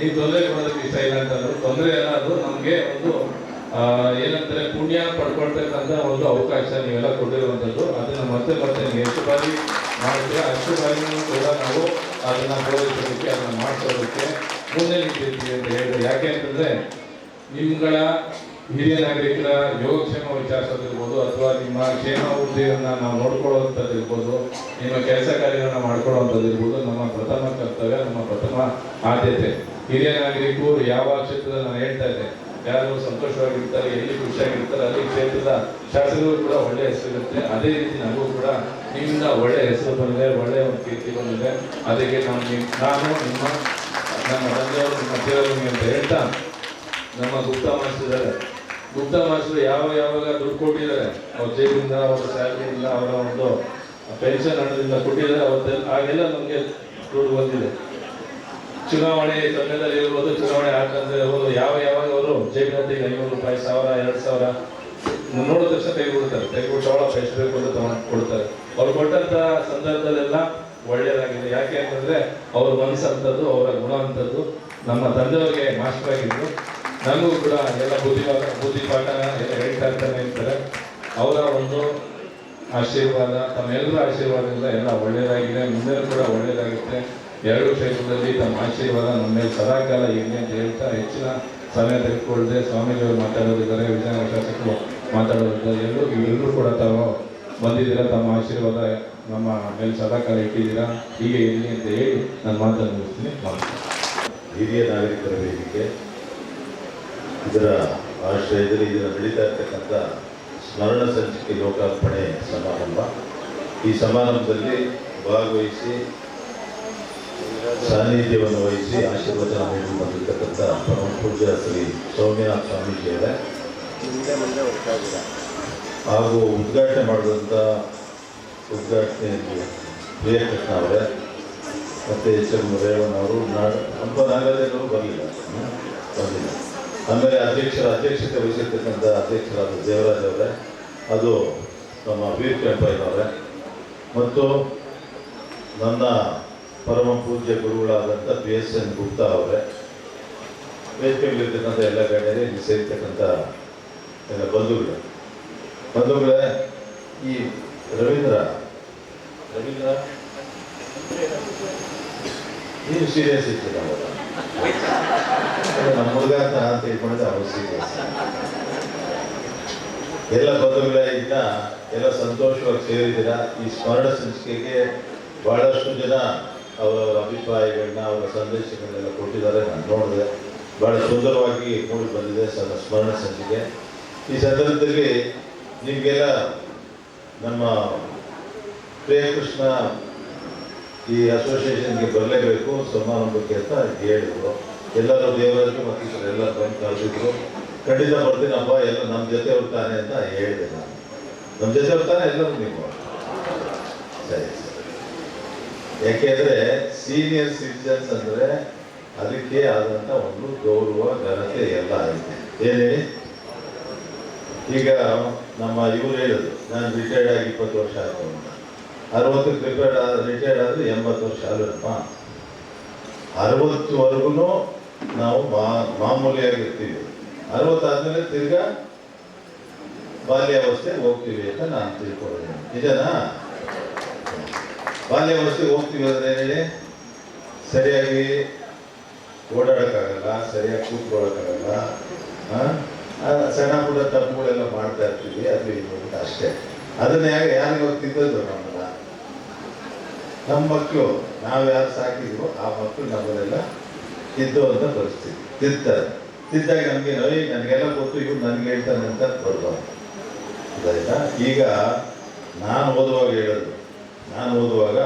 ನೀವು ತೊಂದರೆ ಕೊಡೋದಕ್ಕೆ ಇಷ್ಟ ಇಲ್ಲ ಅಂತಂದ್ರು ತೊಂದರೆ ಎಲ್ಲ ಅದು ನಮಗೆ ಒಂದು ಏನಂತಾರೆ, ಪುಣ್ಯ ಪಡ್ಕೊಳ್ತಕ್ಕಂಥ ಒಂದು ಅವಕಾಶ ನೀವೆಲ್ಲ ಕೊಟ್ಟಿರುವಂಥದ್ದು. ಅದನ್ನ ಮತ್ತೆ ಮತ್ತೆ ನೀವು ಎಷ್ಟು ಬಾರಿ ಮಾಡಿದ್ರೆ ಅಷ್ಟು ಬಾರಿ ಕೂಡ ನಾವು ಅದನ್ನ ಪೂರೈಸೋದಕ್ಕೆ, ಅದನ್ನು ಮಾಡಿಸೋದಕ್ಕೆ ಮುಂದೆ ನಿಂತಿರ್ತೀವಿ ಅಂತ ಹೇಳಿದ್ರು, ಯಾಕೆ ಅಂತಂದ್ರೆ ನಿಮ್ಗಳ ಹಿರಿಯ ನಾಗರಿಕರ ಯೋಗಕ್ಷೇಮ ವಿಚಾರಿಸೋದಿರ್ಬೋದು ಅಥವಾ ನಿಮ್ಮ ಕ್ಷೇಮ ಹುದ್ದೆಯನ್ನು ನಾವು ನೋಡ್ಕೊಳ್ಳೋವಂಥದ್ದಿರ್ಬೋದು ನಿಮ್ಮ ಕೆಲಸ ಕಾರ್ಯಗಳನ್ನು ಮಾಡ್ಕೊಳ್ಳೋವಂಥದ್ದಿರ್ಬೋದು ನಮ್ಮ ಪ್ರಥಮ ಕರ್ತವ್ಯ, ನಮ್ಮ ಪ್ರಥಮ ಆದ್ಯತೆ. ಹಿರಿಯ ನಾಗರಿಕರು ಯಾವ ಕ್ಷೇತ್ರದಲ್ಲಿ ನಾನು ಹೇಳ್ತಾ ಇದ್ದೆ, ಯಾರು ಸಂತೋಷವಾಗಿರ್ತಾರೆ, ಎಲ್ಲಿ ಖುಷಿಯಾಗಿರ್ತಾರೆ, ಅಲ್ಲಿ ಕ್ಷೇತ್ರದ ಶಾಸಕರು ಕೂಡ ಒಳ್ಳೆ ಹೆಸರಿರುತ್ತೆ ಅದೇ ರೀತಿ ನಮಗೂ ಕೂಡ ನಿಮ್ಮಿಂದ ಒಳ್ಳೆ ಹೆಸರು ಬಂದಿದೆ, ಒಳ್ಳೆ ಒಂದು ಕೀರ್ತಿ ಬಂದಿದೆ. ಅದಕ್ಕೆ ನಾನು ನಾನು ನಿಮ್ಮ, ನಮ್ಮ ತಂದೆಯವರು, ನಿಮ್ಮ ನಿಮಗೆ ಅಂತ ಹೇಳ್ತಾ ನಮ್ಮ ಗುಪ್ತಾ ಮಾಸ್ತಿದ್ದಾರೆ ಗುಪ್ತ ಮಾಸ್ಟರ್ ಯಾವ ಯಾವಾಗ ದುಡ್ಡು ಕೊಟ್ಟಿದ್ದಾರೆ, ಅವ್ರ ಜೇಬಿಂದ, ಅವರ ಸ್ಯಾಲರಿಯಿಂದ, ಅವರ ಒಂದು ಪೆನ್ಷನ್ ಹಣದಿಂದ ಕೊಟ್ಟಿದ್ದಾರೆ, ಅವತ್ತೆಲ್ಲ, ಆಗೆಲ್ಲ ನಮಗೆ ದುಡ್ಡು ಬಂದಿದೆ. ಚುನಾವಣೆ ಸಮಯದಲ್ಲಿ ಇರ್ಬೋದು, ಚುನಾವಣೆ ಹಾಕಂದ್ರೆ ಇರ್ಬೋದು, ಯಾವ ಯಾವಾಗ ಅವರು ಜೇಬಿನಲ್ಲಿ ಐನೂರು ರೂಪಾಯಿ, ಸಾವಿರ, ಎರಡು ಸಾವಿರ ನೋಡಿದ ತಕ್ಷಣ ತೆಗೆದುಬಿಡ್ತಾರೆ. ತೆಗೆದುಬಿಟ್ಟು ಅವಳ ಎಷ್ಟು ಬೇಕು ಅಂತ ತಗೊಂಡು ಕೊಡ್ತಾರೆ. ಅವ್ರು ಕೊಟ್ಟಂತ ಸಂದರ್ಭದಲ್ಲೆಲ್ಲ ಒಳ್ಳೆಯದಾಗಿದೆ. ಯಾಕೆ ಅಂತಂದ್ರೆ ಅವ್ರ ಮನಸ್ಸಂಥದ್ದು, ಅವರ ಗುಣ ಅಂತದ್ದು ನಮ್ಮ ತಂದೆಯವರಿಗೆ ಮಾಸ್ಟರ್ ಆಗಿದ್ದು ನನಗೂ ಕೂಡ ಎಲ್ಲ ಬುದ್ಧಿ ಪಾಠ ಎಲ್ಲ ಹೇಳ್ತಾ ಇರ್ತಾನೆ ಇರ್ತಾರೆ. ಅವರ ಒಂದು ಆಶೀರ್ವಾದ, ತಮ್ಮೆಲ್ಲರ ಆಶೀರ್ವಾದದಿಂದ ಎಲ್ಲ ಒಳ್ಳೆಯದಾಗಿದೆ. ಮುಂದೆ ಕೂಡ ಒಳ್ಳೆಯದಾಗುತ್ತೆ. ಎರಡು ಕ್ಷೇತ್ರದಲ್ಲಿ ತಮ್ಮ ಆಶೀರ್ವಾದ, ನಮ್ಮ ಮೇಲೆ ಸದಾಕಾಲ ಇರಲಿ ಅಂತ ಹೇಳ್ತಾ ಹೆಚ್ಚಿನ ಸಮಯ ತೆಗೆದುಕೊಳ್ಳದೆ ಸ್ವಾಮೀಜಿಯವರು ಮಾತಾಡೋದಿದ್ದಾರೆ ವಿಜಯನಗರ ಶಾಸಕರು ಮಾತಾಡೋದಿದ್ದಾರೆ, ಎಲ್ಲರೂ ಎಲ್ಲರೂ ಕೂಡ ತಾವು ಬಂದಿದ್ದೀರಾ, ತಮ್ಮ ಆಶೀರ್ವಾದ ನಮ್ಮ ಮೇಲೆ ಸದಾಕಾಲ ಇಟ್ಟಿದ್ದೀರಾ, ಹೀಗೆ ಇರಲಿ ಅಂತ ಹೇಳಿ ನನ್ನ ಮಾತನ್ನು ಮುಗಿಸ್ತೀನಿ. ಹಿರಿಯ ನಾಗರಿಕರ ವೇದಿಕೆ, ಇದರ ಆಶ್ರಯದಲ್ಲಿ ಇದರ ನಡೀತಾ ಇರ್ತಕ್ಕಂಥ ಸ್ಮರಣ ಸಂಚಿಕೆ ಲೋಕಾರ್ಪಣೆ ಸಮಾರಂಭ. ಈ ಸಮಾರಂಭದಲ್ಲಿ ಭಾಗವಹಿಸಿ ಸಾನ್ನಿಧ್ಯವನ್ನು ವಹಿಸಿ ಆಶೀರ್ವಚನ ನೀಡಿ ಬಂದಿರತಕ್ಕಂಥ ಪರಮ ಪೂಜ್ಯ ಶ್ರೀ ಸೌಮ್ಯನಾಥ ಸ್ವಾಮೀಜಿಯವರೇ. ಹಾಗೂ ಉದ್ಘಾಟನೆ ಮಾಡಿದಂಥ ಉದ್ಘಾಟನೆ ಪ್ರಿಯಕೃಷ್ಣ ಅವರೇ, ಮತ್ತು ಎಚ್ ಎಂ ರೇವಣ್ಣವರು ನಾಡ ಹಂಪ ನಾಗರಾಜನವರು ಬರಲಿಲ್ಲ. ಬರಲಿಲ್ಲ. ಆಮೇಲೆ ಅಧ್ಯಕ್ಷರ ಅಧ್ಯಕ್ಷತೆ ವಹಿಸಿರ್ತಕ್ಕಂಥ ಅಧ್ಯಕ್ಷರಾದ ದೇವರಾಜ್ ಅವರೇ, ಅದು ನಮ್ಮ ವೀರ್ ಕೆಂಪಯ್ಯನವರೇ ಮತ್ತು ನನ್ನ ಪರಮ ಪೂಜ್ಯ ಗುರುಗಳಾದಂಥ ಬಿ ಎಸ್ ಎನ್ ಗುಪ್ತಾ ಅವರೇ. ವೇದಿಕೆಯಲ್ಲಿರ್ತಕ್ಕಂಥ ಎಲ್ಲ ಗಣ್ಯರೇ ಇಲ್ಲಿ ಸೇರಿರ್ತಕ್ಕಂಥ ಎಲ್ಲ ಬಂಧುಗಳು. ಬಂಧುಗಳೇ, ಈ ರವೀಂದ್ರ ರವೀಂದ್ರ? ನೀವು ಸೀರಿಯಸ್ ಅವಾಗ ನಮ್ಮ ಹುಡುಗ ಅಂತ ತಿಳ್ಕೊಂಡಿದ್ದೆ, ಅವರು ಸೀರಿಯಸ್ ಎಲ್ಲ ಬಂಧುಗಳೇ ಇದ್ದ ಎಲ್ಲ ಸಂತೋಷವಾಗಿ ಸೇರಿದ್ದೀರಾ? ಈ ಸ್ಮರಣ ಸಂಚಿಕೆಗೆ ಬಹಳಷ್ಟು ಜನ ಅವರವರ ಅಭಿಪ್ರಾಯಗಳನ್ನ, ಅವರ ಸಂದೇಶಗಳನ್ನೆಲ್ಲ ಕೊಟ್ಟಿದ್ದಾರೆ. ನಾನು ನೋಡಿದೆ. ಬಹಳ ಸುಂದರವಾಗಿ ಮೂಡಿ ಬಂದಿದೆ ಸರ್ ಸ್ಮರಣ ಸಂಚಿಕೆ. ಈ ಸಂದರ್ಭದಲ್ಲಿ ನಿಮಗೆಲ್ಲ ನಮ್ಮ ಪ್ರಿಯಕೃಷ್ಣ ಈ ಅಸೋಸಿಯೇಷನ್ಗೆ ಬರಲೇಬೇಕು, ಸಮಾರಂಭಕ್ಕೆ ಅಂತ ಹೇಳಿದ್ರು. ಎಲ್ಲರೂ ದೇವರಾಜು ಮತ್ತು ಎಲ್ಲ ಬಂದು ಕರೆದಿದ್ರು. ಖಂಡಿತ ಬರ್ತೀನಪ್ಪ ಎಲ್ಲ ನಮ್ಮ ಜೊತೆ ಹೋಗ್ತಾನೆ ಅಂತ ಹೇಳಿದೆ ನಾನು. ನಮ್ಮ ಜೊತೆ ಹೋಗ್ತಾನೆ ಎಲ್ಲರೂ ನೀವು ಸರಿ. ಯಾಕೆಂದ್ರೆ ಸೀನಿಯರ್ ಸಿಟಿಜನ್ಸ್ ಅಂದ್ರೆ ಅದಕ್ಕೆ ಆದಂತ ಒಂದು ಗೌರವ, ಘನತೆ ಎಲ್ಲ ಐತೆ. ಹೇಳಿ ಈಗ ನಮ್ಮ ಇವರು ಹೇಳಿದ್ರು, ನಾನು ರಿಟೈರ್ಡ್ ಆಗಿ ಇಪ್ಪತ್ತು ವರ್ಷ ಆಯ್ತು ಅಂತ. ಅರವತ್ತಕ್ಕೆ ರಿಟೈರ್ಡ್ ಆದ ರಿಟೈರ್ಡ್ ಆದ್ರೆ ಎಂಬತ್ತು ವರ್ಷ ಅಲ್ಲಪ್ಪ ಅರವತ್ತುವರೆಗೂ ನಾವು ಮಾ, ಮಾಮೂಲಿಯಾಗಿರ್ತೀವಿ. ಅರವತ್ತಾದ್ಮೇಲೆ ತಿರ್ಗಾ ಬಾಲ್ಯಾವಸ್ಥೆಗೆ ಹೋಗ್ತೀವಿ ಅಂತ ನಾನು ತಿಳ್ಕೊಳ್ತೀನಿ. ನಿಜನಾ? ಬಾಲ್ಯಾವಸ್ಥೆಗೆ ಹೋಗ್ತೀವಿ ಅಂದ್ರೆ ಹೇಳಿ? ಸರಿಯಾಗಿ ಓಡಾಡಕ್ಕಾಗಲ್ಲ, ಸರಿಯಾಗಿ ಕೂತ್ಕೊಳ್ಳೋಕ್ಕಾಗಲ್ಲ ಸಣ್ಣ ಪುಟ್ಟ ತಪ್ಪುಗಳೆಲ್ಲ ಮಾಡ್ತಾ ಇರ್ತೀವಿ, ಅದು ಇದು ಅಂತ ಅಷ್ಟೇ. ಅದನ್ನ ಯಾರು ಯಾರಿಗೂ ತಿದ್ದದ್ದು ನಮ್ಮನ್ನ? ನಮ್ಮ ಮಕ್ಕಳು, ನಾವು ಯಾರು ಸಾಕಿದ್ವೋ ಆ ಮಕ್ಕಳು ನಮ್ಮನ್ನೆಲ್ಲ ತಿದ್ದುವಂತ ಪರಿಸ್ಥಿತಿ ತಿದ್ತಾರೆ ತಿದ್ದಾಗ ನಮಗೆ ನೋಯ್ ನನಗೆಲ್ಲ ಗೊತ್ತು, ಇವ್ರು ನನಗೆ ಹೇಳ್ತಾನೆ ಅಂತ ಬರ್ಬಾರ್ದು ಈಗ ನಾನು ಓದುವಾಗ ಹೇಳೋದು ನಾನು ಓದುವಾಗ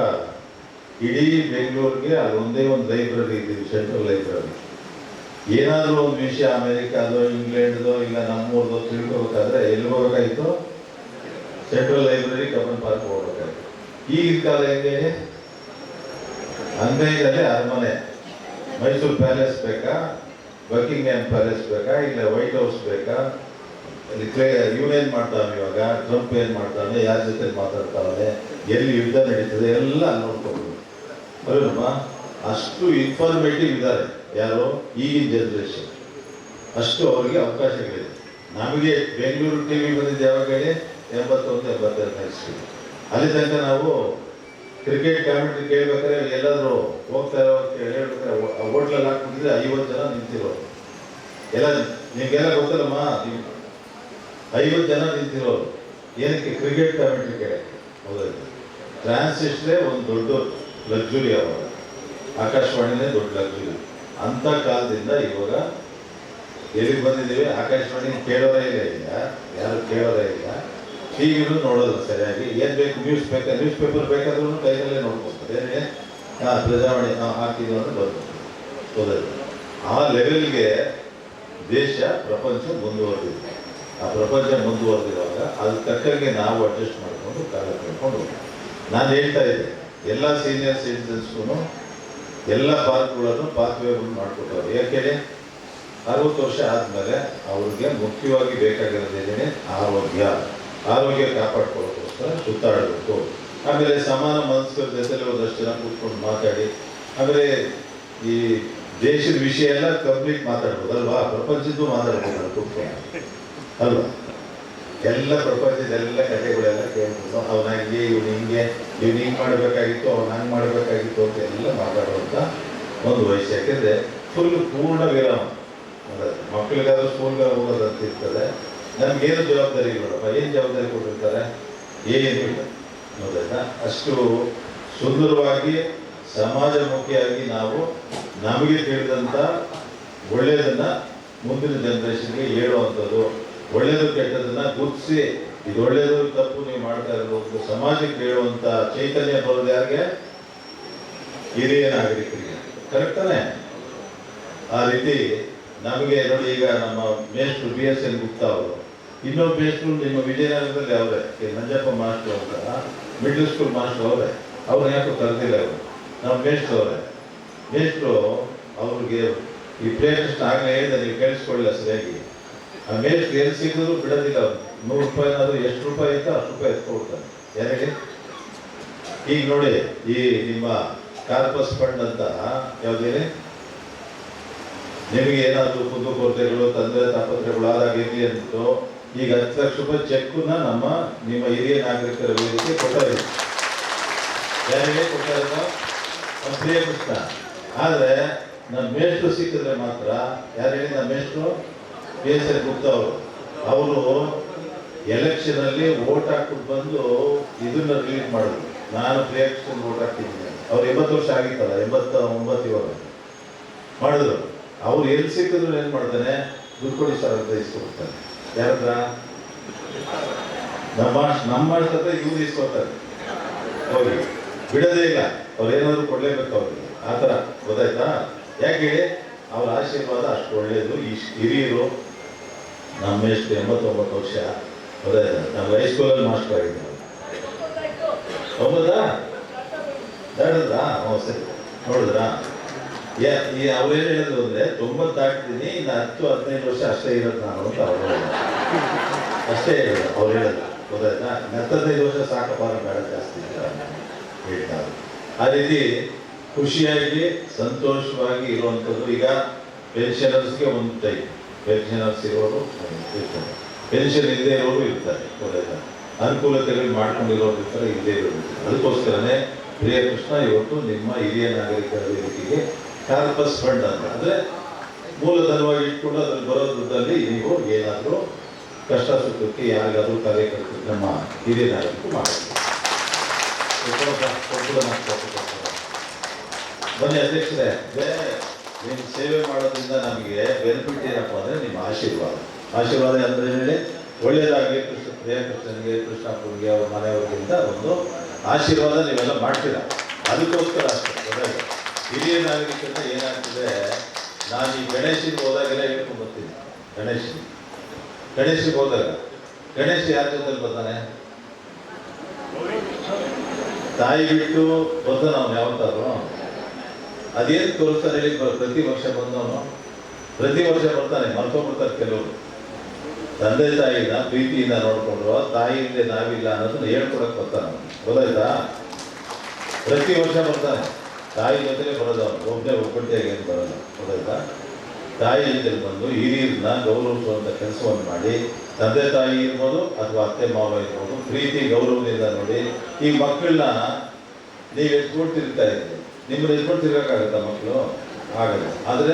ಇಡೀ ಬೆಂಗಳೂರಿಗೆ ಅದೊಂದೇ ಒಂದು ಲೈಬ್ರರಿ ಇದ್ದೀವಿ ಸೆಂಟ್ರಲ್ ಲೈಬ್ರರಿ. ಏನಾದರೂ ಒಂದು ವಿಷಯ, ಅಮೇರಿಕಾದೋ, ಇಂಗ್ಲೆಂಡ್ದೋ, ಇಲ್ಲ ನಮ್ಮೂರ್ದೋ ತಿಳ್ಕೋಬೇಕಾದ್ರೆ ಎಲ್ಲಿ ಹೋಗ್ಬೇಕಾಯ್ತು ಸೆಂಟ್ರಲ್ ಲೈಬ್ರರಿ, ಕಬ್ಬನ್ ಪಾರ್ಕ್ ಹೋಗ್ಬೇಕಾಯ್ತು ಈಗಿನ ಕಾಲ ಹೆಂಗೆ? ಅಂಗೈನಲ್ಲಿ ಅರಮನೆ. ಮೈಸೂರು ಪ್ಯಾಲೇಸ್ ಬೇಕಾ? ಬಕಿಂಗ್ ಪ್ಯಾಲೇಸ್ ಬೇಕಾ? ಇಲ್ಲ ವೈಟ್ ಹೌಸ್ ಬೇಕಾ? ಇಲ್ಲಿ ಏನು ಮಾಡ್ತಾನೆ ಇವಾಗ? ಟ್ರಂಪ್ ಏನ್ ಮಾಡ್ತಾನೆ? ಯಾರ ಜೊತೆ ಮಾತಾಡ್ತಾನೆ? ಎಲ್ಲಿ ಯುದ್ಧ ನಡೀತದೆ? ಎಲ್ಲ ನೋಡ್ಕೊಬೋದು ಅಷ್ಟು ಇನ್ಫಾರ್ಮೇಟಿವ್ ಇದ್ದಾರೆ. ಯಾರು? ಈಗಿನ ಜನರೇಷನ್ ಅಷ್ಟು ಅವರಿಗೆ ಅವಕಾಶಗಳಿದೆ. ನಮಗೆ ಬೆಂಗಳೂರು ಟಿವಿ ಬಂದಿದ್ದು ಯಾವಾಗ ಹೇಳಿ? ಎಂಬತ್ತೊಂದು ಎಂಬತ್ತೆರಡು ಇಸ್ವಿ ಅಲ್ಲಿ ತನಕ ನಾವು ಕ್ರಿಕೆಟ್ ಕಾಮೆಂಟ್ರಿ ಕೇಳ್ಬೇಕಾದ್ರೆ ಎಲ್ಲಾದರೂ ಹೋಗ್ತಾ ಇರೋ ಹೇಳ್ಬೇಕಾದ್ರೆ ಹೋಟ್ಲಲ್ಲಿ ಹಾಕ್ಬಿಟ್ಟಿದ್ರೆ ಐವತ್ತು ಜನ ನಿಂತಿರೋ ಎಲ್ಲ ನಿಮಗೆಲ್ಲ ಗೊತ್ತಲ್ಲಮ್ಮ? ನೀವು ಐವತ್ತು ಜನ ನಿಂತಿರೋರು ಏನಕ್ಕೆ? ಕ್ರಿಕೆಟ್ ಕಾಮೆಂಟ್ರಿ ಕೇಳಕ್ಕೆ ಟ್ರಾನ್ಸಿಸ್ಟ್ರೇ ಒಂದು ದೊಡ್ಡ ಲಕ್ಸುರಿ ಅವಾಗ. ಆಕಾಶವಾಣಿನೇ ದೊಡ್ಡ ಲಕ್ಸುರಿ ಅಂತ ಕಾಲದಿಂದ ಇವಾಗ ಎಲ್ಲಿಗೆ ಬಂದಿದ್ದೀವಿ? ಆಕಾಶವಾಣಿ ಕೇಳೋರೇ ಇಲ್ಲ ಈಗ. ಯಾರು ಕೇಳೋರೇ ಇಲ್ಲ. ಟಿವಿನೂ ನೋಡೋದು ಸರಿಯಾಗಿ. ಏನು ಬೇಕು? ನ್ಯೂಸ್ ಬೇಕಾ? ನ್ಯೂಸ್ ಪೇಪರ್ ಬೇಕಾದ್ರೂ ಕೈಯಲ್ಲೇ ನೋಡ್ಕೊತಾರೆ ಏನೇ ಹಾಂ, ಪ್ರಜಾವಾಣಿ ಹಾಂ ಹಾಕಿದ್ದು ಅಂತ ಬರ್ಬೋದು ಹೋದ ಆ ಲೆವೆಲ್ಗೆ ದೇಶ, ಪ್ರಪಂಚ ಮುಂದುವರೆದಿದೆ. ಆ ಪ್ರಪಂಚ ಮುಂದುವರೆದಿರುವಾಗ ಅದು ತಕ್ಕಂಗೆ ನಾವು ಅಡ್ಜಸ್ಟ್ ಮಾಡಿಕೊಂಡು ಕಾಲ ಕಳ್ಕೊಂಡು. ನಾನು ಹೇಳ್ತಾ ಇದ್ದೆ, ಎಲ್ಲ ಸೀನಿಯರ್ ಸಿಟಿಸನ್ಸ್ಗೂ ಎಲ್ಲ ಪಾರ್ಕ್ಗಳನ್ನು ಬಂದು ಮಾಡಿಕೊಟ್ಟವ್ರು. ಯಾಕೆಂದರೆ ಅರವತ್ತು ವರ್ಷ ಆದಮೇಲೆ ಅವ್ರಿಗೆ ಮುಖ್ಯವಾಗಿ ಬೇಕಾಗಿರೋದೇನೆ ಆರೋಗ್ಯ. ಆರೋಗ್ಯ ಕಾಪಾಡ್ಕೊಳ್ಳೋಕ್ಕೋಸ್ಕರ ಸುತ್ತಾಡಬೇಕು. ಆಮೇಲೆ ಸಮಾನ ಮನಸ್ಕರ ಜೊತೆಲಿ ಒಂದಷ್ಟು ಜನ ಕೂತ್ಕೊಂಡು ಮಾತಾಡಿ, ಆಮೇಲೆ ಈ ದೇಶದ ವಿಷಯ ಎಲ್ಲ ಕಂಪ್ಲೀಟ್ ಮಾತಾಡ್ಬೋದಲ್ವಾ ಪ್ರಪಂಚದ್ದು ಮಾತಾಡ್ಬೋದು ಅಲ್ಲಿ ಕೂತ್ಕೊಂಡು. ಅಲ್ವಾ ಎಲ್ಲ ಪ್ರಪಂಚದೆಲ್ಲ ಕಥೆಗಳೆಲ್ಲ ಕೇಳ್ಬೋದು. ಅವನ ಹಂಗೆ, ಇವ್ನು ಹಿಂಗೆ ಇವನು ಹಿಂಗೆ ಮಾಡಬೇಕಾಗಿತ್ತು, ಅವನು ಹಂಗೆ ಮಾಡಬೇಕಾಗಿತ್ತು ಅಂತ ಎಲ್ಲ ಮಾತಾಡುವಂಥ ಒಂದು ವಯಸ್ಸು ಯಾಕೆಂದರೆ ಫುಲ್ ಪೂರ್ಣ ವಿರಾಮ. ಮಕ್ಕಳಿಗಾದ್ರೂ ಸ್ಕೂಲ್ಗೆ ಹೋಗೋದಂತ ಇರ್ತದೆ. ನಮ್ಗೇನು ಜವಾಬ್ದಾರಿ ಇಲ್ಲಪ್ಪ ಏನು ಜವಾಬ್ದಾರಿ ಕೊಟ್ಟಿರ್ತಾರೆ? ಏನೇನು ಇಲ್ಲ. ಹೌದಾ ಅಷ್ಟು ಸುಂದರವಾಗಿ, ಸಮಾಜಮುಖಿಯಾಗಿ ನಾವು ನಮಗೆ ತಿಳಿದಂಥ ಒಳ್ಳೆಯದನ್ನ ಮುಂದಿನ ಜನರೇಷನ್ಗೆ ಹೇಳುವಂಥದ್ದು. ಒಳ್ಳೆಯದು ಕೆಟ್ಟದನ್ನ ಗುರುತಿಸಿ, ಇದು ಒಳ್ಳೆಯದು ತಪ್ಪು ನೀವು ಮಾಡ್ತಾ ಇರಬೇಕು ಸಮಾಜಕ್ಕೆ ಹೇಳುವಂತ ಚೈತನ್ಯ ಬರೋದು ಯಾರಿಗೆ? ಹಿರಿಯ ನಾಗರಿಕರಿಗೆ. ಕರೆಕ್ಟ್ ತಾನೆ? ಆ ರೀತಿ ನಮಗೆ ನೋಡಿ ಈಗ ನಮ್ಮ ಮೇಷ್ಟ್ರು ಬಿ ಎಸ್ ಎನ್ ಗುಪ್ತಾ ಅವರು. ಇನ್ನೊಬ್ಬ ಮೇಷ್ಟ್ರು ನಿಮ್ಮ ವಿಜಯನಗರದಲ್ಲಿ ಅವರೇ ನಂಜಪ್ಪ ಮಾಸ್ಟ್ರು ಅಂತ. ಮಿಡ್ಲ್ ಸ್ಕೂಲ್ ಮಾಸ್ಟ್ರು ಅವರೇ. ಅವ್ರು ಯಾಕೋ ಕರೆದಿಲ್ಲ ಅವರು ನಮ್ಮ ಮೇಷ್ಟ್ರು ಅವರೇ. ಮೇಷ್ಟ್ರು ಅವ್ರಿಗೆ ಈ ಪ್ರೇರಿಸ್ಟ್ ಆಗಲೇ ಹೇಳಿದ ನೀವು ಕೇಳಿಸ್ಕೊಳ್ಳಿಲ್ಲ ಸರಿಯಾಗಿ. ಆ ಮೇಲೆ ಸಿಗಿದ್ರು ಬಿಡೋದಿಲ್ಲ ಅವ್ರು. ನೂರು ರೂಪಾಯಿನಾದ್ರೂ ಎಷ್ಟು ರೂಪಾಯಿ ಇತ್ತು ಅಷ್ಟು ರೂಪಾಯಿ ಎತ್ಕೊಡ್ತಾರೆ ಯಾರಿಗೆ? ಈಗ ನೋಡಿ, ಈ ನಿಮ್ಮ ಕಾರ್ಪಸ್ ಫಂಡ್ ಅಂತ ಯಾವುದೇ ನಿಮಗೆ ಏನಾದರೂ ಕುಂದು ಕೊರತೆಗಳು ತಂದೆ ತಾಪತ್ರೆಗಳು ಆದಾಗ ಇರಲಿ ಅಂತು ಈಗ ಹತ್ತು ಲಕ್ಷ ರೂಪಾಯಿ ಚೆಕ್ಕನ್ನ ನಮ್ಮ, ನಿಮ್ಮ ಹಿರಿಯ ನಾಗರಿಕರ ವೇದಿಕೆ ಕೊಟ್ಟಾರೆ ಯಾರಿಗೆ ಕೊಟ್ಟಾರ ಆದರೆ ನಮ್ಮ ಮೇಷ್ಟ್ರು ಸಿಕ್ಕಿದ್ರೆ ಮಾತ್ರ, ಯಾರಿಗೆ? ನಮ್ಮ ಮೇಷ್ಟ್ರು? ಪಿ ಎಸ್ ಅವರು ಅವರು ಎಲೆಕ್ಷನ್ ಅಲ್ಲಿ ವೋಟ್ ಹಾಕ್ಬಿಟ್ಟು ಬಂದು ಇದನ್ನ ರಿಲೀಟ್ ಮಾಡಿದ್ರು ನಾನು ಪ್ರಿಯಕ್ಷನ್ ವೋಟ್ ಹಾಕ್ತಿದ್ದೀನಿ ಅವ್ರು ಎಂಬತ್ತು ವರ್ಷ ಆಗಿತ್ತಲ್ಲ, ಎಂಬತ್ತ, ಒಂಬತ್ತು ಇವಾಗ. ಮಾಡಿದ್ರು. ಅವ್ರು ಎಲ್ಲಿ ಸಿಕ್ಕಿದ್ರು ಏನು ಮಾಡ್ತಾನೆ? ದುಡ್ಡು ಕೊಡಿ ಸರ್ ಅಂತ ಇಸ್ಕೊಡ್ತಾನೆ ಯಾರತ್ರ? ನಮ್ಮ ನಮ್ಮ ಹತ್ರ ಇವ್ರು ಇಸ್ಕೊಡ್ತಾರೆ ಹೋಗಿ ಬಿಡೋದೇ ಇಲ್ಲ. ಅವ್ರು ಏನಾದ್ರು ಕೊಡ್ಲೇಬೇಕು ಅವ್ರಿಗೆ. ಆ ಥರ. ಗೊತ್ತಾಯ್ತಾ? ಯಾಕೆ? ಅವ್ರ ಆಶೀರ್ವಾದ ಅಷ್ಟು ಒಳ್ಳೆಯದು ಇಷ್ಟು ಹಿರಿಯರು ನಮ್ಮ ಎಷ್ಟು ಎಂಬತ್ತೊಂಬತ್ತು ವರ್ಷ. ಅದೇ ನಾವು ಹೈಸ್ಕೂಲಲ್ಲಿ ಮಾಸ್ಟರ್ ಆಗಿದ್ದೆ ಹ್ಞೂ ಸರಿ. ನೋಡಿದ್ರಾ? ಯಾ ಈ ಅವ್ರೇನು ಹೇಳಿದ್ರು ಅಂದ್ರೆ, ತೊಂಬತ್ತು ಇನ್ನು ಹತ್ತು, ಹದಿನೈದು ವರ್ಷ ಅಷ್ಟೇ ಇರೋದು ನಾನು ಅಂತ ಅವ್ರು ಹೇಳಿದ್ರು. ಅಷ್ಟೇ ಹೇಳೋದು ಅವ್ರು ಹೇಳೋದು ಗೊತ್ತಾಯ್ತಾ? ಹತ್ತದೈದು ವರ್ಷ ಸಾಕಪ್ಪ ಬೇಡ, ಜಾಸ್ತಿ ಹೇಳ್ತಾರೆ ಆ ರೀತಿ ಖುಷಿಯಾಗಿ, ಸಂತೋಷವಾಗಿ ಇರುವಂಥದ್ದು ಈಗ ಪೆನ್ಷನರ್ಸ್ಗೆ ಒಂದು ಟೈಪ್ ಪೆನ್ಷನರ್ಸ್ ಇರೋರು ಇರ್ತಾರೆ. ಪೆನ್ಷನ್ ಇಲ್ಲದೆ ಇರೋರು ಇರ್ತಾರೆ ಗೊತ್ತಾಯ್ತಾ ಅನುಕೂಲತೆಗಳು ಮಾಡ್ಕೊಂಡಿರೋರು ಇರ್ತಾರೆ, ಇಲ್ಲದೆ ಇರೋರು ಅದಕ್ಕೋಸ್ಕರನೇ ಪ್ರಿಯ ಕೃಷ್ಣ ಇವತ್ತು ನಿಮ್ಮ ಹಿರಿಯ ನಾಗರಿಕರ ವೇದಿಕೆಗೆ ಕಾರ್ಪಸ್ ಫಂಡ್ ಅಂತ. ಅಂದರೆ ಮೂಲಧನವಾಗಿ ಇಟ್ಕೊಂಡು ಅದ್ರಲ್ಲಿ ಬರೋ ದುಡ್ಡಲ್ಲಿ ನೀವು ಏನಾದರೂ ಕಷ್ಟ ಸುಖಕ್ಕೆ ಯಾರಿಗಾದರೂ ಕಾರ್ಯಕರ್ತರು ನಮ್ಮ ಹಿರಿಯ ನಾಗರಿಕರು ಮಾಡಬೇಕು ಬನ್ನಿ ಅಧ್ಯಕ್ಷರೇ. ನಿಮ್ಮ ಸೇವೆ ಮಾಡೋದ್ರಿಂದ ನಮಗೆ ಬೆನಿಫಿಟ್ ಏನಪ್ಪ ಅಂದರೆ ನಿಮ್ಮ ಆಶೀರ್ವಾದ. ಆಶೀರ್ವಾದ ಅಂದರೆ ಹೇಳಿ ಒಳ್ಳೆಯದಾಗಿ ಕೃಷ್ಣ ಪ್ರಿಯ ಕೃಷ್ಣನಿಗೆ, ಕೃಷ್ಣಪ್ಪನಿಗೆ, ಅವ್ರ ಮನೆಯವರಿಗಿಂತ ಒಂದು ಆಶೀರ್ವಾದ ನೀವೆಲ್ಲ ಮಾಡ್ತೀರ? ಅದಕ್ಕೋಸ್ಕರ ಅಷ್ಟೇ ಹಿರಿಯ ನಾಗರಿಕರಿಂದ ಏನಾಗ್ತದೆ, ನಾನು ಈ ಗಣೇಶಿಗೆ ಹೋದಾಗೆಲ್ಲ ಹೇಳ್ಕೊಂಡು ಬರ್ತೀನಿ. ಗಣೇಶಿಗೆ ಹೋದಾಗ. ಗಣೇಶ ಯಾರ ಜೊತೆಲಿ ಬರ್ತಾನೆ? ತಾಯಿ ಬಿಟ್ಟು ಬಂದ ನಾವು ಯಾವತ್ತಾದ್ರು? ಅದೇನು ತೋರಿಸ್ತಾರೆ ಪ್ರತಿ ವರ್ಷ ಬಂದವನು? ಪ್ರತಿ ವರ್ಷ ಬರ್ತಾನೆ ಮರ್ಕೋಬಿಡ್ತಾರೆ ಕೆಲವರು. ತಂದೆ ತಾಯಿನ, ಪ್ರೀತಿಯಿಂದ ನೋಡ್ಕೊಂಡ್ರು, ತಾಯಿ ಇಲ್ಲದೆ ನಾವಿಲ್ಲ ಅನ್ನೋದನ್ನ ಹೇಳ್ಕೊಡಕ್ ಬರ್ತಾನೆ. ಗೊತ್ತಾಯ್ತಾ? ಪ್ರತಿ ವರ್ಷ ಬರ್ತಾನೆ. ತಾಯಿ ಜೊತೆಗೆ ಬರೋದು ಅವನು. ಒಬ್ಬನೇ ಒಬ್ಬಟ್ಟಿಯಾಗಿ ಏನು ಬರಲ್ಲ. ಗೊತ್ತಾಯ್ತಾ? ತಾಯಿ ಜೊತೆಲಿ ಬಂದು ಹಿರಿಯರನ್ನ ಗೌರವಿಸುವಂಥ ಕೆಲಸವನ್ನು ಮಾಡಿ, ತಂದೆ ತಾಯಿ ಇರ್ಬೋದು ಅಥವಾ ಅತ್ತೆ ಮಾವ ಇರ್ಬೋದು, ಪ್ರೀತಿ ಗೌರವದಿಂದ ನೋಡಿ, ಈ ಮಕ್ಕಳನ್ನ ನೀವು ಎಷ್ಟು ಕೊಡ್ತಿರ್ತಾ ಇದ್ದೀರಿ? ನಿಮ್ಮನ್ನ ಎತ್ಕೊಂಡು ತಿರ್ಗಕ್ಕಾಗತ್ತಾ ಮಕ್ಕಳು. ಆಗಲ್ಲ ಆದರೆ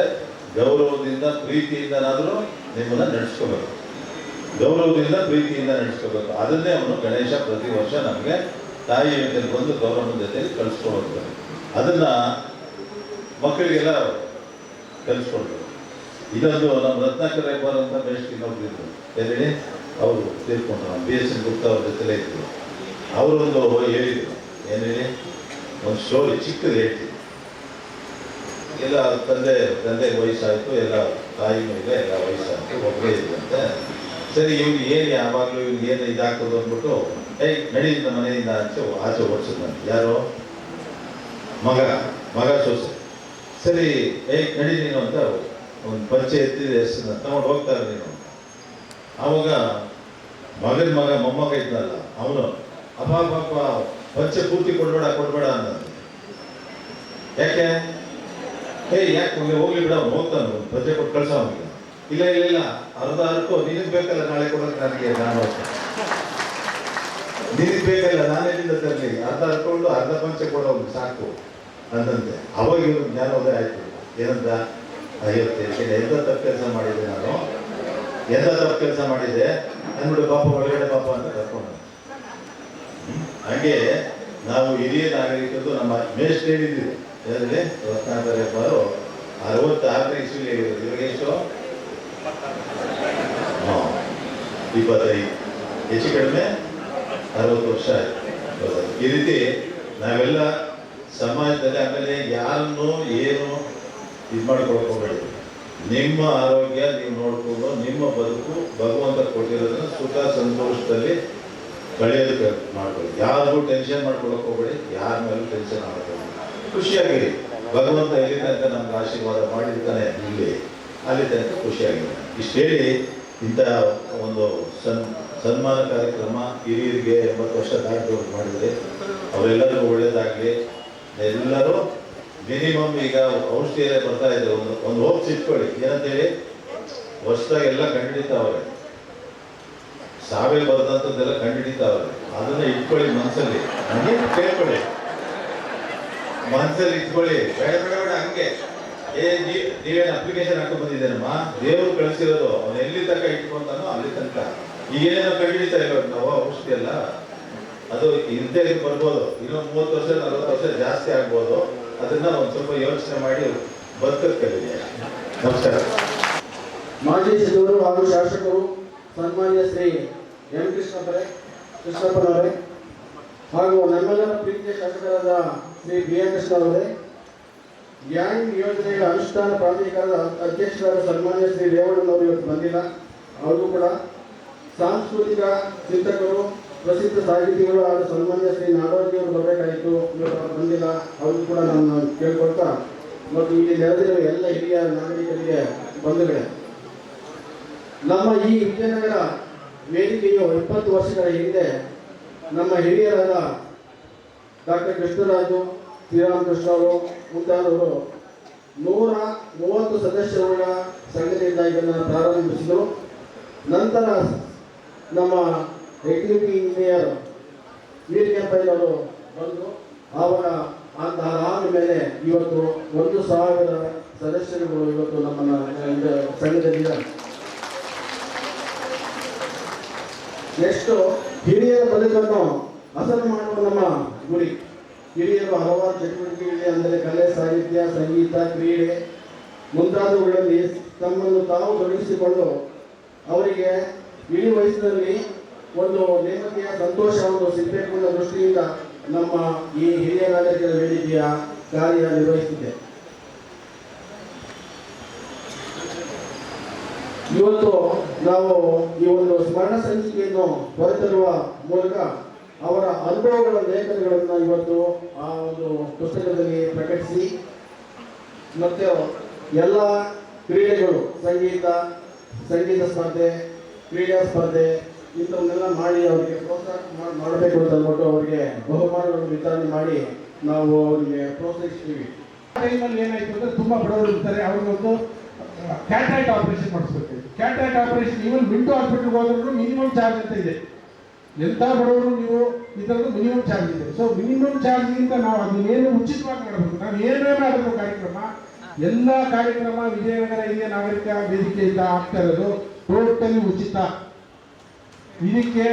ಗೌರವದಿಂದ ಪ್ರೀತಿಯಿಂದನಾದರೂ ನಿಮ್ಮನ್ನ ನಡೆಸ್ಕೋಬೇಕು. ಗೌರವದಿಂದ ಪ್ರೀತಿಯಿಂದ ನಡೆಸ್ಕೋಬೇಕು. ಅದನ್ನೇ ಅವನು ಗಣೇಶ ಪ್ರತಿ ವರ್ಷ ನಮಗೆ ತಾಯಿ ಬಂದು ಗೌರವನ ಜೊತೆಗೆ ಕಳಿಸ್ಕೊಡುವಂಥದ್ದು ಅದನ್ನು ಮಕ್ಕಳಿಗೆಲ್ಲ ಕಲಿಸ್ಕೊಂಡ್ರು ಇದೊಂದು ನಮ್ಮ ರತ್ನಾಕರ್ ಹೆಬ್ಬಾರ್ ಅಂತ ಬೆಸ್ಟ್ ಇನ್ನೊಬ್ರು ಇದ್ರು. ಅವರು ತೀರ್ಕೊಂಡ್ರು. ಬಿ ಎಸ್ ಎನ್ ಗುಪ್ತಾ ಅವ್ರ ಜೊತೆಲೇ ಇದ್ರು. ಅವರೊಂದು ಹೇಳಿದ್ರು. ಏನೇಳಿ ಒಂದು ಸ್ಟೋರಿ ಚಿಕ್ಕದು ಹೇಳ್ತೀನಿ. ಎಲ್ಲ ತಂದೆ ತಂದೆ ವಯಸ್ಸಾಯಿತು, ಎಲ್ಲ ತಾಯಿನೂ ಇಲ್ಲ ಎಲ್ಲ ವಯಸ್ಸಾಯಿತು ಒಬ್ಬರೇ ಇದ್ದಂತೆ. ಸರಿ ಇವ್ರಿಗೆ ಏನು ಯಾವಾಗಲೂ ಇವ್ರಿಗೆ ಏನು ಇದಾಗ್ತದೆ ಅಂದ್ಬಿಟ್ಟು, ಏಯ್ ನಡೀತ ಮನೆಯಿಂದ ಆಚೆ ಆಚೆ ಓಡಿಸಿದ್ ಯಾರು? ಮಗ ಮಗ ಸೊಸೆ. ಸರಿ, ಏಯ್ ನಡಿ ನೀನು ಅಂತ ಒಂದು ಪಂಚೆ ಎತ್ತಿದ ಹೆಸರು ತಗೊಂಡು ಹೋಗ್ತಾರೆ ನೀನು ಆವಾಗ ಮಗನ ಮಗ, ಮೊಮ್ಮಗ ಇದ್ನಲ್ಲ, ಅವನು ಅಪ್ಪ ಪಾಪ ಪಂಚೆ ಪೂರ್ತಿ ಕೊಡ್ಬೇಡ ಕೊಡ್ಬೇಡ ಅಂತ. ಯಾಕೆ? ಏ ಯಾಕೆ ಒಮ್ಮೆ ಹೋಗ್ಲಿ ಬಿಡ ಹೋಗ್ತಾನೆ. ಪಂಚೆ ಕೊಟ್ಟು ಕಳ್ಸ ಅವನಿಗೆ ಇಲ್ಲ ಇಲ್ಲ ಇಲ್ಲ. ಅರ್ಧ ಅರ್ಕೋ ನಿನಗೆ ಬೇಕಲ್ಲ ನಾಳೆ ಕೊಡೋಕೆ ನನಗೆ, ನಾನು ನಿನಗೆ ಬೇಕಲ್ಲ ನಾನೆಲ್ಲಿಂದ ತರಲಿ? ಅರ್ಧ ಅರ್ಕೊಂಡು ಅರ್ಧ ಪಂಚೆ ಕೊಡೋದು ಸಾಕು. ಅಂತಂತೆ ಅವಾಗ ಇವ್ರು ಜ್ಞಾನೋದಯ ಆಯ್ತು. ಏನಂತ? ಐವತ್ತು ತೆರಿಗೆ ಎಂತ ತಪ್ಪು ಕೆಲಸ ಮಾಡಿದೆ ನಾನು? ಎಂತ ತಪ್ಪು ಕೆಲಸ ಮಾಡಿದೆ ಅಂದ್ಬಿಟ್ಟು ಪಾಪ ಒಳಗಡೆ ಪಾಪ ಅಂತ ಕರ್ಕೊಂಡು ಹಂಗೆ ನಾವು ಹಿರಿಯ ನಾಗರಿಕರು ನಮ್ಮ ಮೇಸ್ಟ್ ಹೇಳಿದ್ದೀವಿ ಹೇಳಿದ್ರೆ ರತ್ನಾಕರಪ್ಪರು ಅರವತ್ತಾರನೇ ಇಸ್ವಿಲಿ ಹೇಳಿದ್ರು ಇವಾಗ ಎಷ್ಟು? ಹಾಂ, ಇಪ್ಪತ್ತೈದು. ಹೆಚ್ಚು ಕಡಿಮೆ? ಅರವತ್ತು ವರ್ಷ ಆಯ್ತು. ಈ ರೀತಿ ನಾವೆಲ್ಲ ಸಮಾಜದಲ್ಲಿ ಆಮೇಲೆ ಯಾರನ್ನು ಏನು ಇದು ಮಾಡ್ಕೊಳಕ್ ನಿಮ್ಮ ಆರೋಗ್ಯ ನೀವು ನೋಡ್ಕೊಂಡು ನಿಮ್ಮ ಬದುಕು ಭಗವಂತ ಕೊಟ್ಟಿರೋದನ್ನ ಸುಖ ಸಂತೋಷದಲ್ಲಿ ಕಳೆಯೋದಕ್ಕೆ ಮಾಡ್ಕೊಳ್ಳಿ. ಯಾರಿಗೂ ಟೆನ್ಷನ್ ಮಾಡ್ಕೊಳಕ್ ಹೋಗ್ಬೇಡಿ, ಯಾರ ಮೇಲೂ ಟೆನ್ಷನ್ ಮಾಡ್ಕೊಳ್ಳಿ ಖುಷಿಯಾಗಿರಿ. ಭಗವಂತ ಎಲ್ಲಿದೆ ಅಂತ ನಮ್ಗೆ ಆಶೀರ್ವಾದ ಮಾಡಿರ್ತಾನೆ ಇಲ್ಲಿ. ಅಲ್ಲಿದೆ ಅಂತ ಖುಷಿಯಾಗಿದೆ ಇಷ್ಟು ಹೇಳಿ, ಇಂಥ ಒಂದು ಸನ್ ಸನ್ಮಾನ ಕಾರ್ಯಕ್ರಮ ಹಿರಿಯರಿಗೆ ಎಂಬತ್ತು ವರ್ಷ ದಾಟಿದವ್ರು ಮಾಡಿದರೆ, ಅವರೆಲ್ಲರಿಗೂ ಒಳ್ಳೇದಾಗಲಿ. ಎಲ್ಲರೂ ಮಿನಿಮಮ್ ಈಗ ಔಷಧಿ ಬರ್ತಾ ಇದೆ ಒಂದು ಒಂದು ಹೋಪ್ಸ್ ಇಟ್ಕೊಳ್ಳಿ ಏನಂತೇಳಿ ಹೊಸದಾಗೆಲ್ಲ ಎಲ್ಲ ಕಂಡುಹಿಡಿತಾವ್ರೆ ಸಾವೇ ಬರೆದಂಥದ್ದೆಲ್ಲ ಅವರು ಅದನ್ನ ಇಟ್ಕೊಳ್ಳಿ ಮನಸ್ಸಲ್ಲಿ ಹಂಗೆ ಕೇಳ್ಕೊಳ್ಳಿ. ಮನಸ್ಸಲ್ಲಿ ಇಟ್ಕೊಳ್ಳಿ. ಬೇಡ ಬೇಡ ಹಂಗೆ. ಏ ನೀವೇನು ಅಪ್ಲಿಕೇಶನ್ ಹಾಕೊಂಡ್ ಬಂದಿದ್ದೇನಮ್ಮ ದೇವರು ಕಳಿಸಿರೋದು. ಅವನು ಎಲ್ಲಿ ತನಕ ಇಟ್ಕೊಂತಾನೋ ಅಲ್ಲಿ ತನಕ. ಈಗೇನೋ ಕಂಡುಹಿಡಿತಾ ಇರೋದು ನಾವು, ಔಷಧಿ ಅಲ್ಲ ಅದು ಇದ್ದೇ ಬರ್ಬೋದು. ಇನ್ನೊಂದು ಮೂವತ್ತು ವರ್ಷ, ನಲ್ವತ್ತು ವರ್ಷ ಜಾಸ್ತಿ ಆಗ್ಬೋದು. ಅದನ್ನ ಒಂದು ಸ್ವಲ್ಪ ಯೋಚನೆ ಮಾಡಿ ಬದುಕಿದೆ. ನಮಸ್ಕಾರ. ಮಾಜಿ ಸಚಿವರು ಹಾಗೂ ಶಾಸಕರು ಸನ್ಮಾನ್ಯ ಶ್ರೀ ಎಂ ಕೃಷ್ಣಪ್ಪರೇ ಕೃಷ್ಣಪ್ಪನವರೇ, ಹಾಗೂ ನಮ್ಮೆಲ್ಲರ ಪ್ರೀತಿಯ ಶಾಸಕರಾದ ಶ್ರೀ ಬಿ ಎಂ ಕೃಷ್ಣ ಅವರೇ, ಗ್ಯಾಂಗ್ ಯೋಜನೆಗಳ ಅನುಷ್ಠಾನ ಪ್ರಾಧಿಕಾರದ ಅಧ್ಯಕ್ಷರಾದ ಸನ್ಮಾನ್ಯ ಶ್ರೀ ರೇವಣ್ಣನವರು ಇವತ್ತು ಬಂದಿಲ್ಲ. ಅವರು ಕೂಡ ಸಾಂಸ್ಕೃತಿಕ ಚಿಂತಕರು, ಪ್ರಸಿದ್ಧ ಸಾಹಿತಿಗಳು ಆದ ಸನ್ಮಾನ್ಯ ಶ್ರೀ ನಾಡೋಜಿ ಅವರು ಬರಬೇಕಾಯಿತು. ಇವತ್ತು ಅವ್ರು ಬಂದಿಲ್ಲ. ಅವರು ಕೂಡ ನಾನು ಕೇಳ್ಕೊಳ್ತಾ, ಮತ್ತು ಇಲ್ಲಿ ನೆರೆದಿರುವ ಎಲ್ಲ ಹಿರಿಯ ನಾಗರಿಕರಿಗೆ ಬಂಧುಗಳೇ, ನಮ್ಮ ಈ ವಿಜಯನಗರ ವೇದಿಕೆಯು ಇಪ್ಪತ್ತು ವರ್ಷಗಳ ಹಿಂದೆ ನಮ್ಮ ಹಿರಿಯರಾದ ಡಾಕ್ಟರ್ ಕೃಷ್ಣರಾಜು, ಶ್ರೀರಾಮಕೃಷ್ಣ ಅವರು ಮುಂತಾದವರು ನೂರ ಮೂವತ್ತು ಸದಸ್ಯರುಗಳ ಸಂಘದಿಂದ ಇದನ್ನು ಪ್ರಾರಂಭಿಸಿದರು. ನಂತರ ನಮ್ಮ ಎಕ್ಸಿಕ್ಯೂಟಿವ್ ಇಂಜಿನಿಯರ್ ವೀರಕೆಂಪಯ್ಯನವರು ಬಂದು ಅವರ ಆದ ಮೇಲೆ ಇವತ್ತು ಒಂದು ಸಾವಿರ ಸದಸ್ಯರುಗಳು ಇವತ್ತು ನಮ್ಮನ್ನು ಇದು ನೆಕ್ಸ್ಟ್ ಹಿರಿಯರ ಬದುಕನ್ನು ಹಸನು ಮಾಡುವ ನಮ್ಮ ಗುರಿ. ಹಿರಿಯರು ಹಲವಾರು ಚಟುವಟಿಕೆಗಳಿವೆ ಅಂದರೆ ಕಲೆ, ಸಾಹಿತ್ಯ, ಸಂಗೀತ, ಕ್ರೀಡೆ ಮುಂತಾದವುಗಳಲ್ಲಿ ತಮ್ಮನ್ನು ತಾವು ತೊಡಗಿಸಿಕೊಂಡು ಅವರಿಗೆ ಇಳಿ ವಯಸ್ಸಿನಲ್ಲಿ ಒಂದು ನೇಮಕೆಯ ಸಂತೋಷವನ್ನು ಅನ್ನೋ ದೃಷ್ಟಿಯಿಂದ ನಮ್ಮ ಈ ಹಿರಿಯ ನಾಗರಿಕರ ವೇದಿಕೆಯ ಕಾರ್ಯ ನಿರ್ವಹಿಸಿದೆ ಇವತ್ತು ನಾವು ಈ ಒಂದು ಸ್ಮರಣ ಸಂಚಿಕೆಯನ್ನು ಹೊರತರುವ ಮೂಲಕ ಅವರ ಅನುಭವಗಳ ಲೇಖನಗಳನ್ನು ಇವತ್ತು ಆ ಒಂದು ಪುಸ್ತಕದಲ್ಲಿ ಪ್ರಕಟಿಸಿ, ಮತ್ತೆ ಎಲ್ಲ ಕ್ರೀಡೆಗಳು, ಸಂಗೀತ ಸಂಗೀತ ಸ್ಪರ್ಧೆ, ಕ್ರೀಡಾ ಸ್ಪರ್ಧೆ, ಇಂಥವನ್ನೆಲ್ಲ ಮಾಡಿ ಅವರಿಗೆ ಪ್ರೋತ್ಸಾಹ ಮಾಡ್- ಮಾಡಬೇಕು ಅಂತ ಅಂದ್ಬಿಟ್ಟು ಅವರಿಗೆ ಬಹುಮಾನಗಳನ್ನು ವಿತರಣೆ ಮಾಡಿ ನಾವು ಅವರಿಗೆ ಪ್ರೋತ್ಸಾಹಿಸ್ತೀವಿ. ಟೈಮಲ್ಲಿ ಏನಾಯ್ತು ಅಂದ್ರೆ ತುಂಬಾ ಬಡವರು ಇರ್ತಾರೆ, ಅವ್ರಿಗೊಂದು ಕ್ಯಾಟ್ರೈಟ್ ಆಪರೇಷನ್ ಮಾಡಿಸ್ಬೇಕು. ಕ್ಯಾಟ್ರಾಕ್ಟ್ ಆಪರೇಷನ್ ಈವನ್ ಮಿಂಟು ಹಾಸ್ಪಿಟಲ್ಗೆ ಹೋದ್ರೂ ಮಿನಿಮಮ್ ಚಾರ್ಜ್ ಅಂತ ಇದೆ. ಎಂಥ ಬಡವರು ನೀವು ಇದರದ್ದು ಮಿನಿಮಮ್ ಚಾರ್ಜ್ ಇದೆ. ಸೊ ಮಿನಿಮಮ್ ಚಾರ್ಜ್ಗಿಂತ ನಾವು ಅದನ್ನೇನು ಉಚಿತವಾಗಿ ಮಾಡಬೇಕು ನಾವು ಏನೇ ಮಾಡಬೇಕು ಕಾರ್ಯಕ್ರಮ, ಎಲ್ಲ ಕಾರ್ಯಕ್ರಮ ವಿಜಯನಗರ ಹಿರಿಯ ನಾಗರಿಕ ವೇದಿಕೆಯಿಂದ ಆಗ್ತಾ ಇರೋದು ಟೋಟಲಿ ಉಚಿತ. ಇದಕ್ಕೆ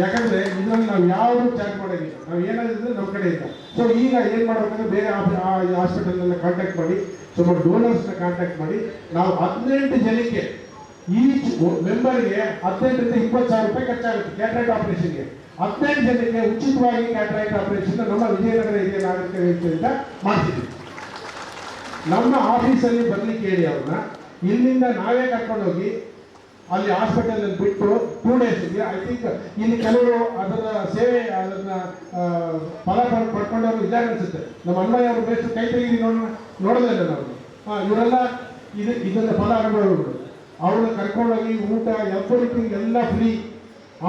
ಯಾಕಂದ್ರೆ ಇದರಲ್ಲಿ ನಾವು ಯಾವುದು ಚಾರ್ಜ್ ಮಾಡೋದಿಲ್ಲ. ನಾವು ಏನಾದ್ರು ನಮ್ಮ ಕಡೆ ಇಲ್ಲ ಸೊ ಈಗ ಏನ್ ಮಾಡ್ಬೇಕಂದ್ರೆ ಬೇರೆ ಹಾಸ್ಪಿಟಲ್ ಕಾಂಟ್ಯಾಕ್ಟ್ ಮಾಡಿ ಸುಮಾರು ಡೋನರ್ಸ್ನ ಕಾಂಟ್ಯಾಕ್ಟ್ ಮಾಡಿ, ನಾವು ಹದಿನೆಂಟು ಜನಕ್ಕೆ ಈಚ್ ಮೆಂಬರ್ಗೆ ಹದಿನೆಂಟರಿಂದ ಇಪ್ಪತ್ತು ಸಾವಿರ ರೂಪಾಯಿ ಖರ್ಚಾಗುತ್ತೆ ಕ್ಯಾಟ್ರಾಕ್ಟ್ ಆಪರೇಷನ್ಗೆ ಹದಿನೆಂಟು ಜನಕ್ಕೆ ಉಚಿತವಾಗಿ ಕ್ಯಾಟ್ರಾಕ್ಟ್ ಆಪರೇಷನ್ ನಮ್ಮ ವಿಜಯನಗರ ಹಿರಿಯ ನಾಗರಿಕ ವೇದಿಕೆಯಿಂದ ಮಾಡ್ತಿದ್ವಿ ನಮ್ಮ ಆಫೀಸಲ್ಲಿ ಬರ್ಲಿಕ್ಕೆ ಹೇಳಿ ಅವ್ರನ್ನ. ಇಲ್ಲಿಂದ ನಾವೇ ಕರ್ಕೊಂಡು ಹೋಗಿ ಅಲ್ಲಿ ಹಾಸ್ಪಿಟಲ್ ಬಿಟ್ಟು ಟೂ ಡೇಸ್ಗೆ ಐ ಥಿಂಕ್ ಇಲ್ಲಿ ಕೆಲವರು ಅದರ ಸೇವೆ, ಅದನ್ನ ಫಲ ಪಡ್- ಪಡ್ಕೊಂಡವರು ಇದ್ದಾರೆ ಅನ್ಸುತ್ತೆ. ನಮ್ಮ ಅನ್ವಯ ಅವರು ಬೇಸ್ ಕೈ ತೆಗಿದೀವಿ ನೋಡೋಣ. ನೋಡೋದೇ ನಾವು. ಇವರೆಲ್ಲ ಇದು ಇದನ್ನ ಫಲ ಅನುಭವಗಳು. ಅವ್ರನ್ನ ಕರ್ಕೊಂಡೋಗಿ ಊಟ ಎವ್ರಿಥಿಂಗ್ ಎಲ್ಲ ಫ್ರೀ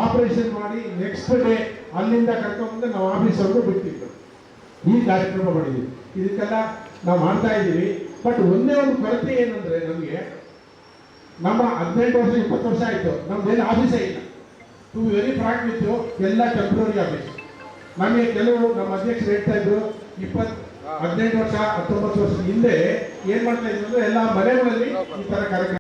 ಆಪರೇಷನ್ ಮಾಡಿ ನೆಕ್ಸ್ಟ್ ಡೇ ಅಲ್ಲಿಂದ ಕರ್ಕೊಂಡ್ಬಂದು ನಾವು ಆಫೀಸವ್ರಿಗೂ ಬಿಟ್ಟಿದ್ದು. ಈ ಕಾರ್ಯಕ್ರಮ ಮಾಡಿದ್ದೀವಿ ಇದಕ್ಕೆಲ್ಲ ನಾವು ಮಾಡ್ತಾ ಇದ್ದೀವಿ. ಬಟ್ ಒಂದೇ ಒಂದು ಕೊರತೆ ಏನಂದ್ರೆ ನಮಗೆ ನಮ್ಮ ಹದಿನೆಂಟು ವರ್ಷ, ಇಪ್ಪತ್ತು ವರ್ಷ ಆಯಿತು. ನಮ್ದೇನು ಆಫೀಸೇ ಇಲ್ಲ. ಟು ವೆರಿ ಫ್ರಾಂಕ್ ವಿತ್ ಎಲ್ಲ ಟೆಂಪ್ರರಿ ಆಫೀಸ್ ನಮಗೆ ಕೆಲವರು ನಮ್ಮ ಅಧ್ಯಕ್ಷರು ಹೇಳ್ತಾ ಇದ್ರು, ಇಪ್ಪತ್ತು ಹದಿನೆಂಟು ವರ್ಷ ಹತ್ತೊಂಬತ್ತು ವರ್ಷದ ಹಿಂದೆ ಏನ್ ಮಾಡ್ತಾ ಇದ್ರು ಅಂದ್ರೆ ಎಲ್ಲ ಮನೆಗಳಲ್ಲಿ ಈ ತರ ಕಾರ್ಯಕ್ರಮ